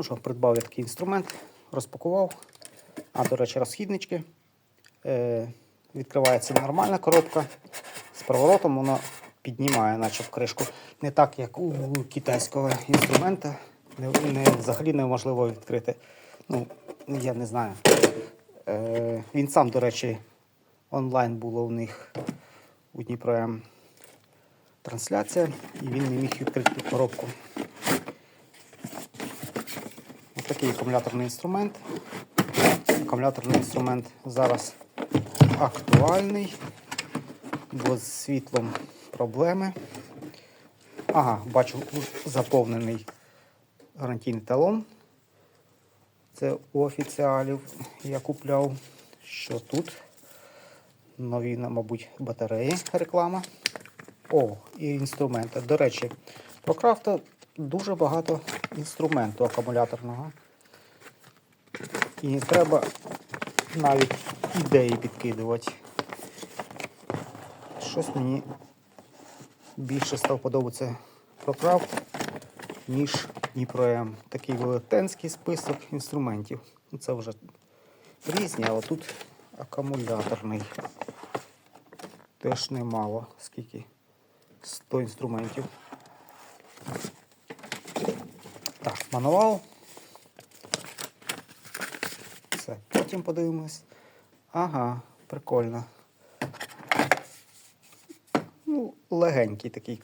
Ну що, придбав я такий інструмент, розпакував. А, до речі, розхіднички. Е, відкривається нормальна коробка. З проворотом воно піднімає, наче в кришку. Не так, як у китайського інструмента. Не, не, взагалі неможливо відкрити. Ну, я не знаю. Е, він сам, до речі, онлайн було у них у Дніпро трансляція, і він не міг відкрити коробку. Такий акумуляторний інструмент. Акумуляторний інструмент зараз актуальний, бо з світлом проблеми. Ага, бачу заповнений гарантійний талон. Це у офіціалів я купляв. Що тут? Нові, мабуть, батареї реклама. О, і інструменти. До речі, про крафта дуже багато інструменту акумуляторного. І не треба навіть ідеї підкидувати. Щось мені більше став подобатися ProCraft, ніж Дніпро Такий велетенський список інструментів. Ну, Це вже різні, але тут акумуляторний. Теж немало. Скільки? 100 інструментів. Так, мануал. Це потім подивимось. Ага, прикольно. Ну, легенький такий.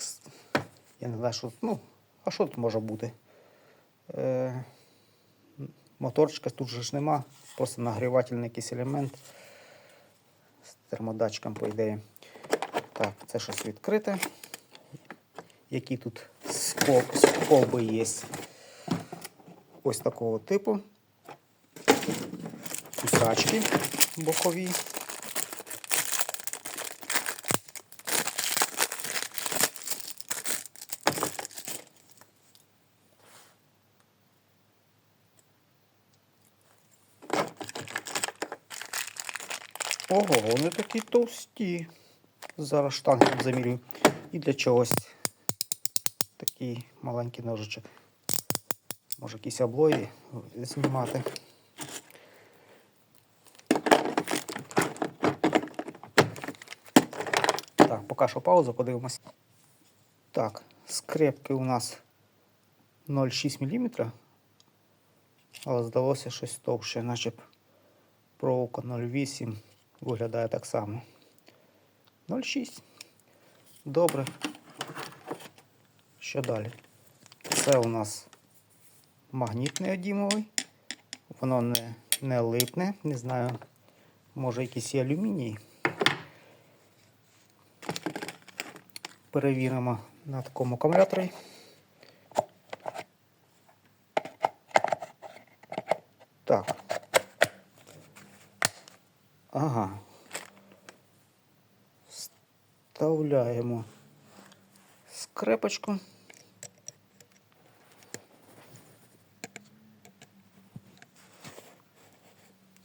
Я не знаю, що. Ну, а що тут може бути? Е, моторчика тут же ж нема. Просто нагрівательний якийсь елемент. З термодатчиком, по ідеї. Так, це щось відкрите. Які тут скоб- скоби є. Ось такого типу. Кусачки бокові. Ого, вони такі товсті. Зараз штангом замірюю. І для чогось такий маленький ножичок. Може якісь облої знімати. Так, поки що паузу, подивимось. Так, скрепки у нас 0,6 мм. Але здалося щось товще, наче б проволока 0,8 виглядає так само. 0,6. Добре. Що далі? Це у нас магніт неодімовий. Воно не, не липне. Не знаю, може якийсь і алюміній. Перевіримо на такому акумуляторі. Так. Ага. Вставляємо скрепочку.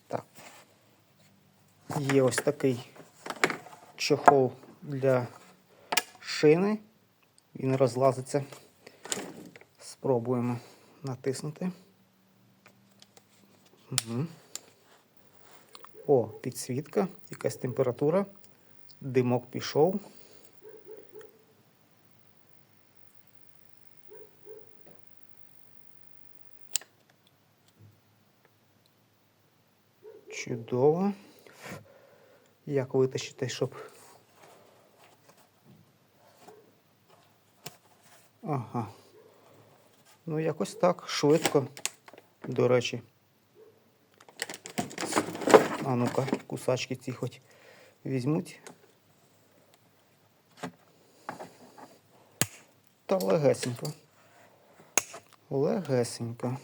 Так. Є ось такий чохол для шини. Він розлазиться. Спробуємо натиснути. Угу. О, підсвітка, якась температура. Димок пішов. Чудово. Як витащити, щоб. Ага. Ну, якось так, швидко, до речі. А ну-ка, кусачки ці хоч візьмуть. Та легесенько. Легесенько.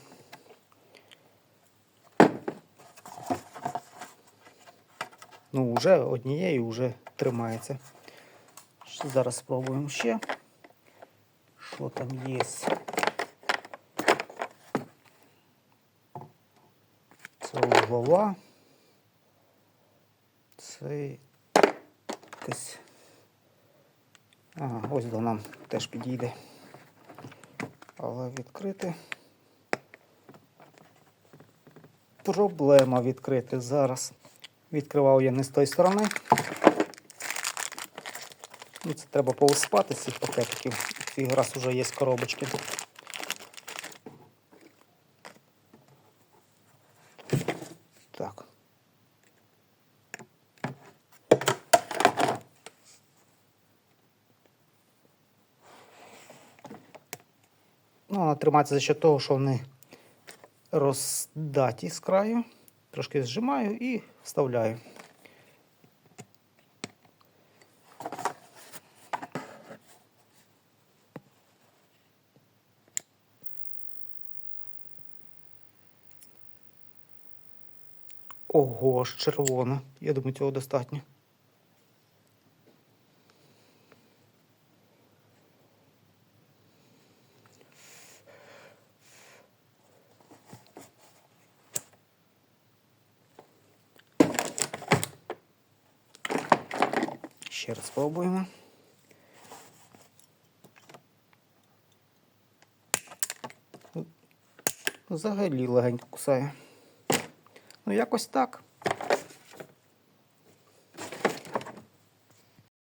Ну, вже однією вже тримається. Зараз спробуємо ще. Що там є? Це углова. Це якась. Ага, ось до нам теж підійде. Але відкрити проблема відкрити зараз. Відкривав я не з тої сторони. Ну, це треба повиспати з цих пакетиків. Цей раз вже є коробочки. Так. Ну, вона тримається за счет того, що вони роздаті з краю. Трошки зжимаю і вставляю. Ого, аж червона. Я думаю, цього достатньо. Ще раз спробуємо. Взагалі легенько кусає. Ну, якось так.